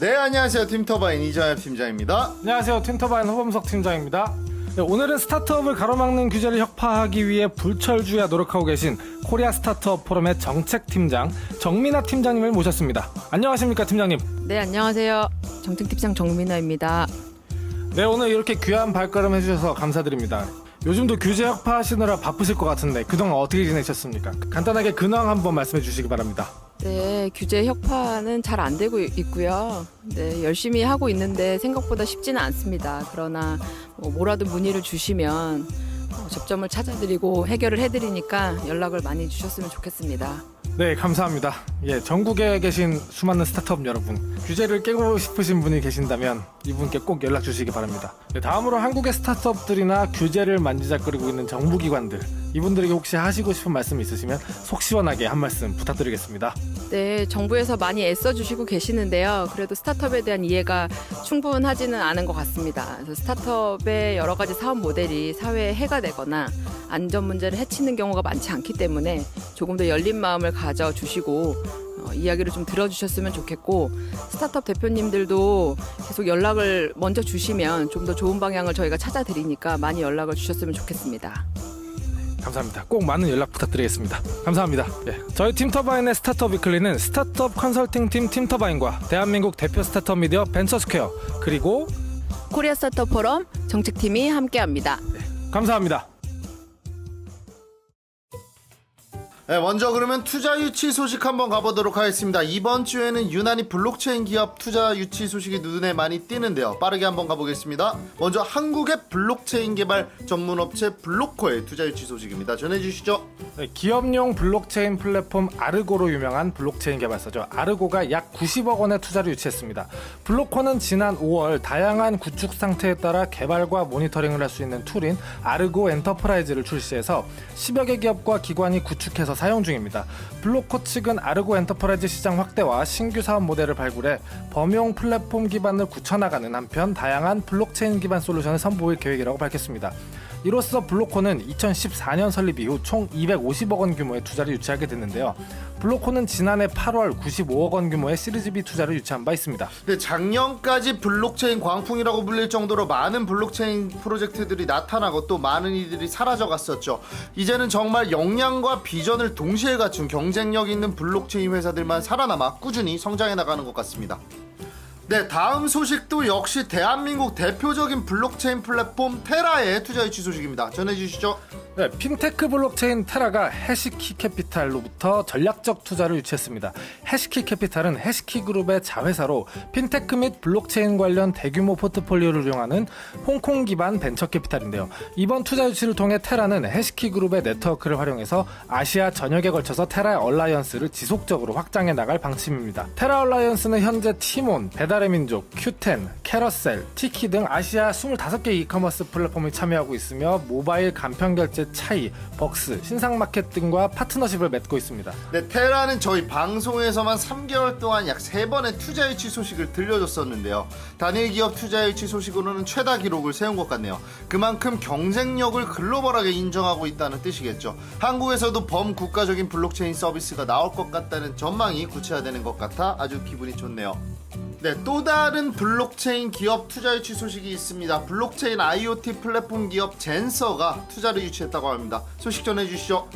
네 안녕하세요 팀터바인 이정엽 팀장입니다. 안녕하세요. 틴터바인 호범석 팀장입니다. 네, 오늘은 스타트업을 가로막는 규제를 혁파하기 위해 불철주야 노력하고 계신 코리아 스타트업 포럼의 정책팀장 정민아 팀장님을 모셨습니다. 안녕하십니까 팀장님. 네, 안녕하세요. 정책팀장 정민아입니다. 네 오늘 이렇게 귀한 발걸음 해주셔서 감사드립니다. 요즘도 규제 혁파하시느라 바쁘실 것 같은데 그동안 어떻게 지내셨습니까? 간단하게 근황 한번 말씀해 주시기 바랍니다. 네, 규제 혁파는 잘 안 되고 있고요. 네, 열심히 하고 있는데 생각보다 쉽지는 않습니다. 그러나 뭐 뭐라도 문의를 주시면 어, 접점을 찾아드리고 해결을 해드리니까 연락을 많이 주셨으면 좋겠습니다. 네, 감사합니다. 예, 전국에 계신 수많은 스타트업 여러분, 규제를 깨고 싶으신 분이 계신다면 이분께 꼭 연락 주시기 바랍니다. 네, 다음으로 한국의 스타트업들이나 규제를 만지작거리고 있는 정부기관들, 이분들에게 혹시 하시고 싶은 말씀 있으시면 속 시원하게 한 말씀 부탁드리겠습니다. 네, 정부에서 많이 애써주시고 계시는데요. 그래도 스타트업에 대한 이해가 충분하지는 않은 것 같습니다. 그래서 스타트업의 여러 가지 사업 모델이 사회에 해가 되거나 안전 문제를 해치는 경우가 많지 않기 때문에 조금 더 열린 마음을 가져주시고 어, 이야기를 좀 들어주셨으면 좋겠고 스타트업 대표님들도 계속 연락을 먼저 주시면 좀 더 좋은 방향을 저희가 찾아드리니까 많이 연락을 주셨으면 좋겠습니다. 감사합니다. 꼭 많은 연락 부탁드리겠습니다. 감사합니다. 예, 저희 팀터바인의 스타트업 위클리는 스타트업 컨설팅 팀 팀터바인과 대한민국 대표 스타트업 미디어 벤처스퀘어 그리고 코리아 스타트업 포럼 정책팀이 함께합니다. 감사합니다. 네, 먼저 그러면 투자 유치 소식 한번 가보도록 하겠습니다. 이번 주에는 유난히 블록체인 기업 투자 유치 소식이 눈에 많이 띄는데요. 빠르게 한번 가보겠습니다. 먼저 한국의 블록체인 개발 전문 업체 블록코의 투자 유치 소식입니다. 전해주시죠. 네, 기업용 블록체인 플랫폼 아르고로 유명한 블록체인 개발사죠. 아르고가 약 90억 원의 투자를 유치했습니다. 블록코는 지난 5월 다양한 구축 상태에 따라 개발과 모니터링을 할 수 있는 툴인 아르고 엔터프라이즈를 출시해서 10여 개 기업과 기관이 구축해서 사용 중입니다. 블록코 측은 아르고 엔터프라이즈 시장 확대와 신규 사업 모델을 발굴해 범용 플랫폼 기반을 굳혀나가는 한편 다양한 블록체인 기반 솔루션을 선보일 계획이라고 밝혔습니다. 이로써 블록코는 2014년 설립 이후 총 250억 원 규모의 투자를 유치하게 됐는데요. 블록코는 지난해 8월 95억 원 규모의 시리즈 B 투자를 유치한 바 있습니다. 네, 작년까지 블록체인 광풍이라고 불릴 정도로 많은 블록체인 프로젝트들이 나타나고 또 많은 이들이 사라져 갔었죠. 이제는 정말 역량과 비전을 동시에 갖춘 경쟁력 있는 블록체인 회사들만 살아남아 꾸준히 성장해 나가는 것 같습니다. 네, 다음 소식도 역시 대한민국 대표적인 블록체인 플랫폼 테라의 투자 유치 소식입니다. 전해주시죠. 네, 핀테크 블록체인 테라가 해시키 캐피탈로부터 전략적 투자를 유치했습니다. 해시키 캐피탈은 해시키 그룹의 자회사로 핀테크 및 블록체인 관련 대규모 포트폴리오를 운영하는 홍콩 기반 벤처 캐피탈인데요. 이번 투자 유치를 통해 테라는 해시키 그룹의 네트워크를 활용해서 아시아 전역에 걸쳐서 테라 얼라이언스를 지속적으로 확장해 나갈 방침입니다. 테라 얼라이언스는 현재 티몬, 배달의 민족, 큐텐, 캐러셀, 티키 등 아시아 25개 이커머스 플랫폼이 참여하고 있으며 모바일 간편 결제 차이, 벅스, 신상마켓 등과 파트너십을 맺고 있습니다. 네, 테라는 저희 방송에서만 3개월 동안 약 3번의 투자 유치 소식을 들려줬었는데요. 단일 기업 투자 유치 소식으로는 최다 기록을 세운 것 같네요. 그만큼 경쟁력을 글로벌하게 인정하고 있다는 뜻이겠죠. 한국에서도 범국가적인 블록체인 서비스가 나올 것 같다는 전망이 구체화되는 것 같아 아주 기분이 좋네요. 네, 또 다른 블록체인 기업 투자 유치 소식이 있습니다. 블록체인 IoT 플랫폼 기업 젠서가 투자를 유치했다고 합니다. 소식 전해 주시죠.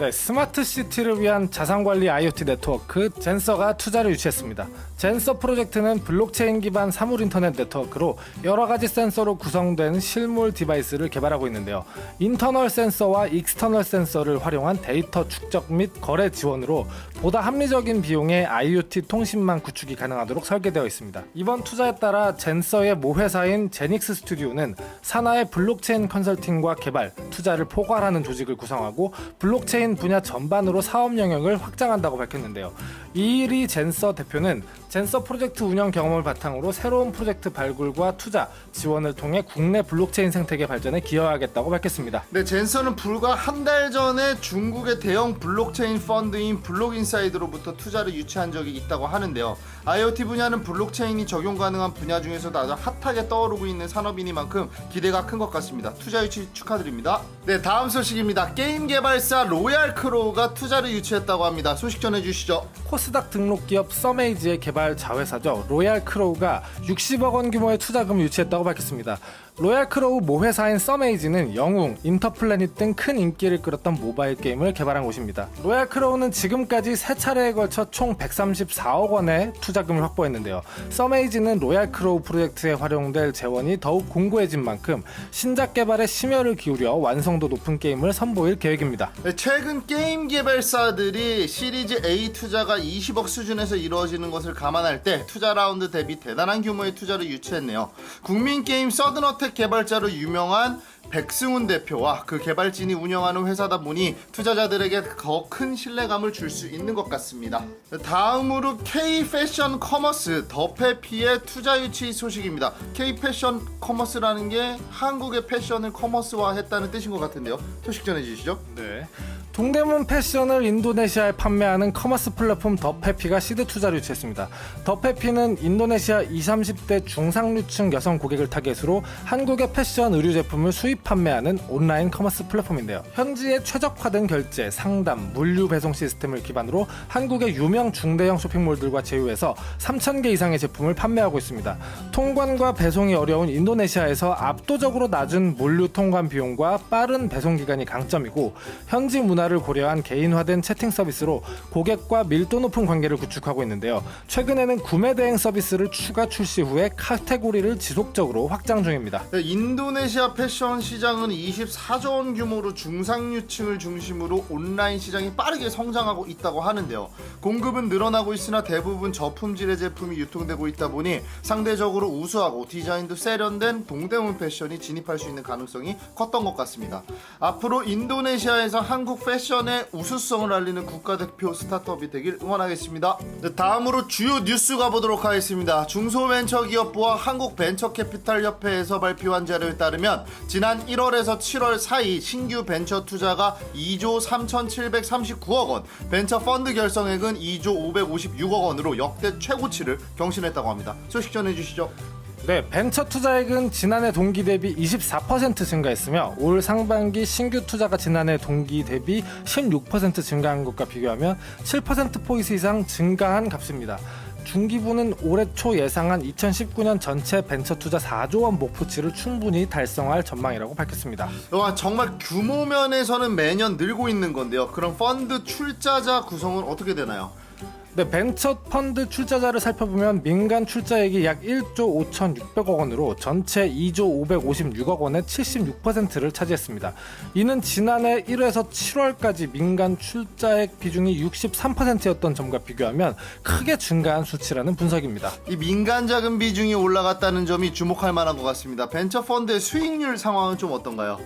네, 스마트 시티를 위한 자산관리 IoT 네트워크 젠서가 투자를 유치했습니다. 젠서 프로젝트는 블록체인 기반 사물 인터넷 네트워크로 여러 가지 센서로 구성된 실물 디바이스를 개발하고 있는데요. 인터널 센서와 익스터널 센서를 활용한 데이터 축적 및 거래 지원으로 보다 합리적인 비용의 IoT 통신망 구축이 가능하도록 설계되어 있습니다. 이번 투자에 따라 젠서의 모회사인 제닉스 스튜디오는 산하의 블록체인 컨설팅과 개발, 투자를 포괄하는 조직을 구성하고 블록체인 분야 전반으로 사업 영역을 확장한다고 밝혔는데요. 이리 젠서 대표는 젠서 프로젝트 운영 경험을 바탕으로 새로운 프로젝트 발굴과 투자, 지원을 통해 국내 블록체인 생태계 발전에 기여하겠다고 밝혔습니다. 네, 젠서는 불과 한 달 전에 중국의 대형 블록체인 펀드인 블록인사이드로부터 투자를 유치한 적이 있다고 하는데요. IoT 분야는 블록체인이 적용 가능한 분야 중에서도 아주 핫하게 떠오르고 있는 산업이니만큼 기대가 큰 것 같습니다. 투자 유치 축하드립니다. 네, 다음 소식입니다. 게임 개발사 로얄 크로우가 투자를 유치했다고 합니다. 소식 전해 주시죠. 코스닥 등록 기업 서메이지의 개발 개발 자회사죠. 로얄 크로우가 60억 원 규모의 투자금을 유치했다고 밝혔습니다. 로얄 크로우 모회사인 서메이지는 영웅, 인터플래닛 등 큰 인기를 끌었던 모바일 게임을 개발한 곳입니다. 로얄 크로우는 지금까지 세 차례에 걸쳐 총 134억 원의 투자금을 확보했는데요. 서메이지는 로얄 크로우 프로젝트에 활용될 재원이 더욱 공고해진 만큼 신작 개발에 심혈을 기울여 완성도 높은 게임을 선보일 계획입니다. 네, 최근 게임 개발사들이 시리즈 A 투자가 20억 수준에서 이루어지는 것을 감안할 때 투자 라운드 대비 대단한 규모의 투자를 유치했네요. 국민 게임 서든어택 개발자로 유명한 백승훈 대표와 그 개발진이 운영하는 회사다 보니 투자자들에게 더 큰 신뢰감을 줄 수 있는 것 같습니다. 다음으로 K 패션 커머스 더페피의 투자 유치 소식입니다. K 패션 커머스라는 게 한국의 패션을 커머스화했다는 뜻인 것 같은데요. 소식 전해 주시죠. 네. 동대문 패션을 인도네시아에 판매하는 커머스 플랫폼 더페피가 시드 투자를 유치했습니다. 더페피는 인도네시아 20, 30대 중상류층 여성 고객을 타겟으로 한국의 패션 의류 제품을 수입 판매하는 온라인 커머스 플랫폼인데요. 현지의 최적화된 결제, 상담, 물류 배송 시스템을 기반으로 한국의 유명 중대형 쇼핑몰들과 제휴해서 3,000개 이상의 제품을 판매하고 있습니다. 통관과 배송이 어려운 인도네시아에서 압도적으로 낮은 물류 통관 비용과 빠른 배송 기간이 강점이고 현지 문화를 고려한 개인화된 채팅 서비스로 고객과 밀도 높은 관계를 구축하고 있는데요. 최근에는 구매 대행 서비스를 추가 출시 후에 카테고리를 지속적으로 확장 중입니다. 네, 인도네시아 패션 시장은 24조 원 규모로 중상류층을 중심으로 온라인 시장이 빠르게 성장하고 있다고 하는데요. 공급은 늘어나고 있으나 대부분 저품질의 제품이 유통되고 있다 보니 상대적으로 우수하고 디자인도 세련된 동대문 패션이 진입할 수 있는 가능성이 컸던 것 같습니다. 앞으로 인도네시아에서 한국 패션의 우수성을 알리는 국가대표 스타트업이 되길 응원하겠습니다. 네, 다음으로 주요 뉴스 가보도록 하겠습니다. 중소벤처기업부와 한국벤처캐피탈협회에서 발표한 자료에 따르면 지난 1월에서 7월 사이 신규 벤처 투자가 2조 3,739억 원, 벤처 펀드 결성액은 2조 556억 원으로 역대 최고치를 경신했다고 합니다. 소식 전해주시죠. 네, 벤처 투자액은 지난해 동기 대비 24% 증가했으며 올 상반기 신규 투자가 지난해 동기 대비 16% 증가한 것과 비교하면 7%포인트 이상 증가한 값입니다. 중기부는 올해 초 예상한 2019년 전체 벤처 투자 4조 원 목표치를 충분히 달성할 전망이라고 밝혔습니다. 와 정말 규모 면에서는 매년 늘고 있는 건데요. 그럼 펀드 출자자 구성은 어떻게 되나요? 네, 벤처 펀드 출자자를 살펴보면 민간 출자액이 약 1조 5,600억 원으로 전체 2조 556억 원의 76%를 차지했습니다. 이는 지난해 1회에서 7월까지 민간 출자액 비중이 63%였던 점과 비교하면 크게 증가한 수치라는 분석입니다. 이 민간 자금 비중이 올라갔다는 점이 주목할 만한 것 같습니다. 벤처 펀드의 수익률 상황은 좀 어떤가요?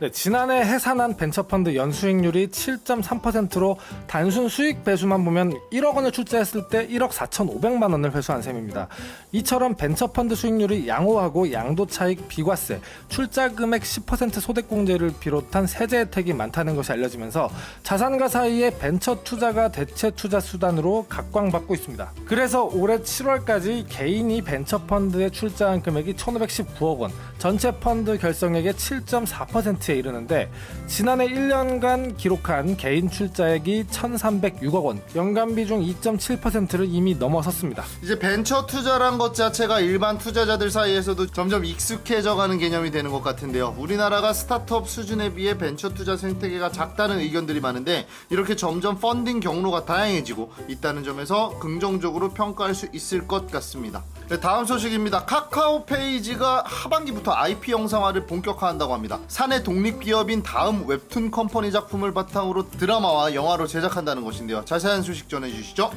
네, 지난해 해산한 벤처펀드 연수익률이 7.3%로 단순 수익 배수만 보면 1억 원을 출자했을 때 1억 4,500만 원을 회수한 셈입니다. 이처럼 벤처펀드 수익률이 양호하고 양도 차익 비과세, 출자 금액 10% 소득공제를 비롯한 세제 혜택이 많다는 것이 알려지면서 자산가 사이에 벤처 투자가 대체 투자 수단으로 각광받고 있습니다. 그래서 올해 7월까지 개인이 벤처펀드에 출자한 금액이 1,519억 원, 전체 펀드 결성액의 7.4%에 이르는데 지난해 1년간 기록한 개인 출자액이 1,306억 원, 연간 비중 2.7%를 이미 넘어섰습니다. 이제 벤처 투자란 것 자체가 일반 투자자들 사이에서도 점점 익숙해져가는 개념이 되는 것 같은데요. 우리나라가 스타트업 수준에 비해 벤처 투자 생태계가 작다는 의견들이 많은데 이렇게 점점 펀딩 경로가 다양해지고 있다는 점에서 긍정적으로 평가할 수 있을 것 같습니다. 네, 다음 소식입니다. 카카오 페이지가 하반기부터 IP 영상화를 본격화한다고 합니다. 사내 독립 기업인 다음 웹툰 컴퍼니 작품을 바탕으로 드라마와 영화로 제작한다는 것인데요. 자세한 소식 전해주시죠.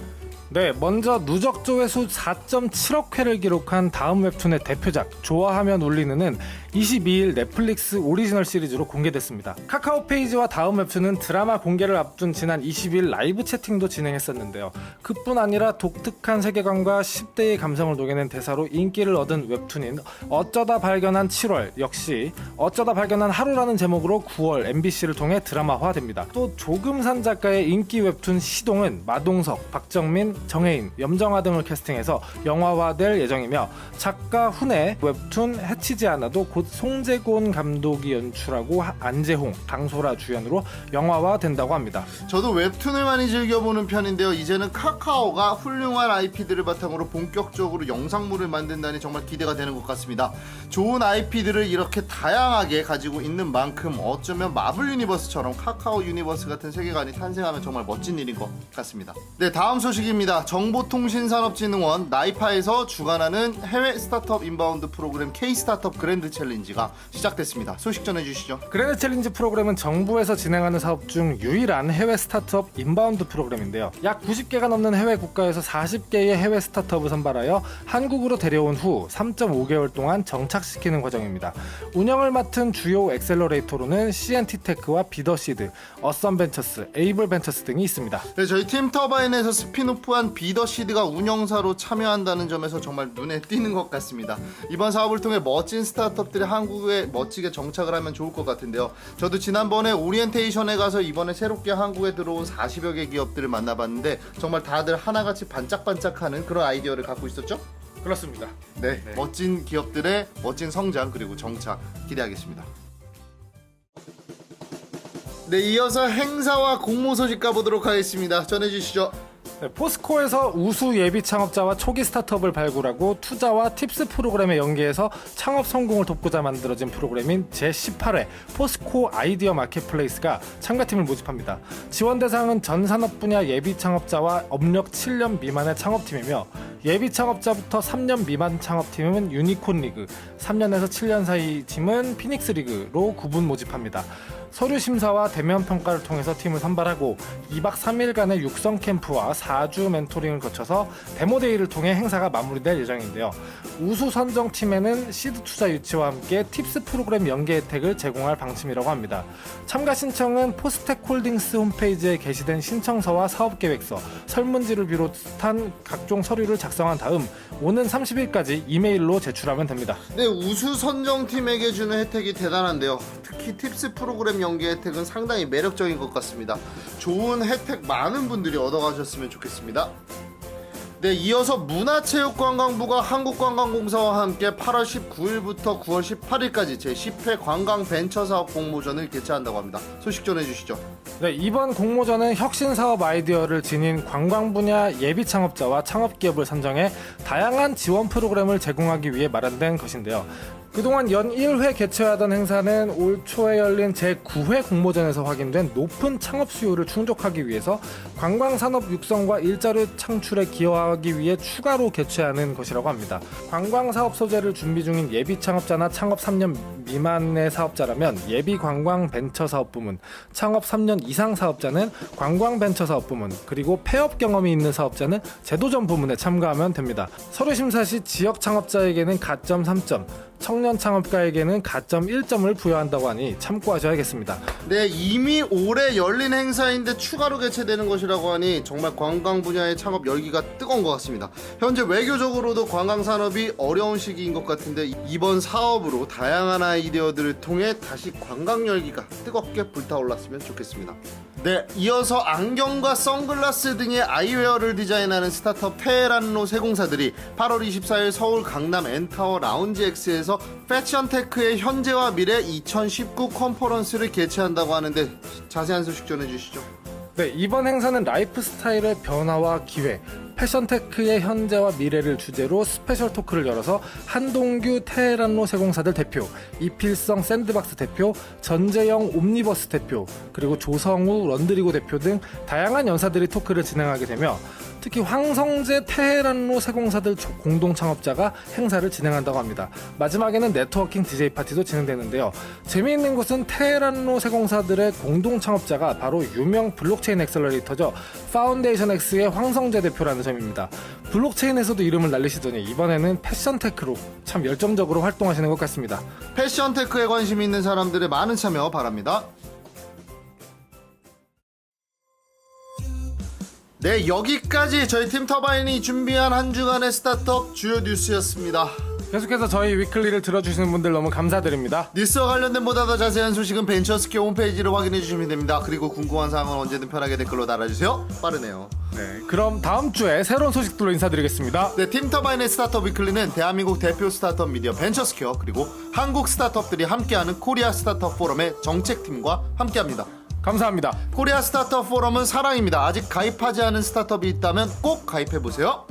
네, 먼저 누적 조회수 4.7억 회를 기록한 다음 웹툰의 대표작 좋아하면 울리는은 22일 넷플릭스 오리지널 시리즈로 공개됐습니다. 카카오 페이지와 다음 웹툰은 드라마 공개를 앞둔 지난 20일 라이브 채팅도 진행했었는데요. 그뿐 아니라 독특한 세계관과 10대의 감성을 녹여낸 대사로 인기를 얻은 웹툰인 어쩌다 발견한 7월 역시 어쩌다 발견한 하루라는 제목으로 9월 MBC를 통해 드라마화됩니다. 또 조금산 작가의 인기 웹툰 시동은 마동석, 박정민, 정혜인, 염정아 등을 캐스팅해서 영화화될 예정이며 작가 훈의 웹툰 해치지 않아도 곧곧 송재곤 감독이 연출하고 하- 안재홍, 강소라 주연으로 영화화 된다고 합니다. 저도 웹툰을 많이 즐겨보는 편인데요. 이제는 카카오가 훌륭한 IP들을 바탕으로 본격적으로 영상물을 만든다니 정말 기대가 되는 것 같습니다. 좋은 IP들을 이렇게 다양하게 가지고 있는 만큼 어쩌면 마블 유니버스처럼 카카오 유니버스 같은 세계관이 탄생하면 정말 멋진 일인 것 같습니다. 네, 다음 소식입니다. 정보통신산업진흥원 나이파에서 주관하는 해외 스타트업 인바운드 프로그램 K 스타트업 그랜드 챌린지 가 시작됐습니다. 소식 전해주시죠. 그랜드 챌린지 프로그램은 정부에서 진행하는 사업 중 유일한 해외 스타트업 인바운드 프로그램인데요. 약 90개가 넘는 해외 국가에서 40개의 해외 스타트업을 선발하여 한국으로 데려온 후 3.5개월 동안 정착시키는 과정입니다. 운영을 맡은 주요 엑셀러레이터로는 CNT 테크와 비더시드, 어썸 벤처스, 에이블 벤처스 등이 있습니다. 네, 저희 팀 터바인에서 스피노프한 비더시드가 운영사로 참여한다는 점에서 정말 눈에 띄는 것 같습니다. 이번 사업을 통해 멋진 스타트업들 이 한국에 멋지게 정착을 하면 좋을 것 같은데요. 저도 지난번에 오리엔테이션에 가서 이번에 새롭게 한국에 들어온 40여 개 기업들을 만나봤는데 정말 다들 하나같이 반짝반짝하는 그런 아이디어를 갖고 있었죠? 그렇습니다. 네, 멋진 기업들의 멋진 성장 그리고 정착 기대하겠습니다. 네, 이어서 행사와 공모 소식 가보도록 하겠습니다. 전해주시죠. 네, 포스코에서 우수 예비 창업자와 초기 스타트업을 발굴하고 투자와 팁스 프로그램에 연계해서 창업 성공을 돕고자 만들어진 프로그램인 제18회 포스코 아이디어 마켓플레이스가 참가팀을 모집합니다. 지원 대상은 전 산업 분야 예비 창업자와 업력 7년 미만의 창업팀이며 예비 창업자부터 3년 미만 창업팀은 유니콘 리그, 3년에서 7년 사이 팀은 피닉스 리그로 구분 모집합니다. 서류 심사와 대면 평가를 통해서 팀을 선발하고 2박 3일간의 육성 캠프와 4주 멘토링을 거쳐서 데모데이를 통해 행사가 마무리될 예정인데요. 우수 선정 팀에는 시드 투자 유치와 함께 팁스 프로그램 연계 혜택을 제공할 방침이라고 합니다. 참가 신청은 포스텍 홀딩스 홈페이지에 게시된 신청서와 사업 계획서, 설문지를 비롯한 각종 서류를 작성한 다음 오는 30일까지 이메일로 제출하면 됩니다. 네, 우수 선정 팀에게 주는 혜택이 대단한데요. 특히 팁스 프로그램 연계 혜택은 상당히 매력적인 것 같습니다. 좋은 혜택 많은 분들이 얻어가셨으면 좋겠습니다. 네, 이어서 문화체육관광부가 한국관광공사와 함께 8월 19일부터 9월 18일까지 제10회 관광벤처사업 공모전을 개최한다고 합니다. 소식 전해주시죠. 네, 이번 공모전은 혁신 사업 아이디어를 지닌 관광 분야 예비 창업자와 창업 기업을 선정해 다양한 지원 프로그램을 제공하기 위해 마련된 것인데요. 그동안 연 1회 개최하던 행사는 올 초에 열린 제9회 공모전에서 확인된 높은 창업 수요를 충족하기 위해서 관광 산업 육성과 일자리 창출에 기여하기 위해 추가로 개최하는 것이라고 합니다. 관광 사업 소재를 준비 중인 예비 창업자나 창업 3년 미만의 사업자라면 예비 관광 벤처 사업 부문, 창업 3년 이상 사업자는 관광 벤처 사업 부문, 그리고 폐업 경험이 있는 사업자는 제도전 부문에 참가하면 됩니다. 서류 심사 시 지역 창업자에게는 가점 3점, 청년 창업가에게는 가점 1점을 부여한다고 하니 참고하셔야겠습니다. 네, 이미 올해 열린 행사인데 추가로 개최되는 것이라고 하니 정말 관광 분야의 창업 열기가 뜨거운 것 같습니다. 현재 외교적으로도 관광 산업이 어려운 시기인 것 같은데 이번 사업으로 다양한 아이디어들을 통해 다시 관광 열기가 뜨겁게 불타올랐으면 좋겠습니다. 네, 이어서 안경과 선글라스 등의 아이웨어를 디자인하는 스타트업 테헤란로 세공사들이 8월 24일 서울 강남 엔타워 라운지 X에서 패션테크의 현재와 미래 2019 컨퍼런스를 개최한다고 하는데 자세한 소식 전해주시죠. 네, 이번 행사는 라이프 스타일의 변화와 기회, 패션테크의 현재와 미래를 주제로 스페셜 토크를 열어서 한동규 테헤란로 세공사들 대표, 이필성 샌드박스 대표, 전재영 옴니버스 대표, 그리고 조성우 런드리고 대표 등 다양한 연사들이 토크를 진행하게 되며 특히 황성재 테헤란로 세공사들 조- 공동 창업자가 행사를 진행한다고 합니다. 마지막에는 네트워킹 DJ 파티도 진행되는데요. 재미있는 것은 테헤란로 세공사들의 공동 창업자가 바로 유명 블록체인 엑셀러레이터죠. 파운데이션 X의 황성재 대표라는 점입니다. 블록체인에서도 이름을 날리시더니 이번에는 패션테크로 참 열정적으로 활동하시는 것 같습니다. 패션테크에 관심 있는 사람들의 많은 참여 바랍니다. 네, 여기까지 저희 팀 터바인이 준비한 한 주간의 스타트업 주요 뉴스였습니다. 계속해서 저희 위클리를 들어주시는 분들 너무 감사드립니다. 뉴스와 관련된 보다 더 자세한 소식은 벤처스퀘어 홈페이지를 확인해 주시면 됩니다. 그리고 궁금한 사항은 언제든 편하게 댓글로 달아주세요. 빠르네요. 네, 그럼 다음 주에 새로운 소식들로 인사드리겠습니다. 네, 팀 터바인의 스타트업 위클리는 대한민국 대표 스타트업 미디어 벤처스퀘어 그리고 한국 스타트업들이 함께하는 코리아 스타트업 포럼의 정책팀과 함께합니다. 감사합니다. 코리아 스타트업 포럼은 사랑입니다. 아직 가입하지 않은 스타트업이 있다면 꼭 가입해 보세요.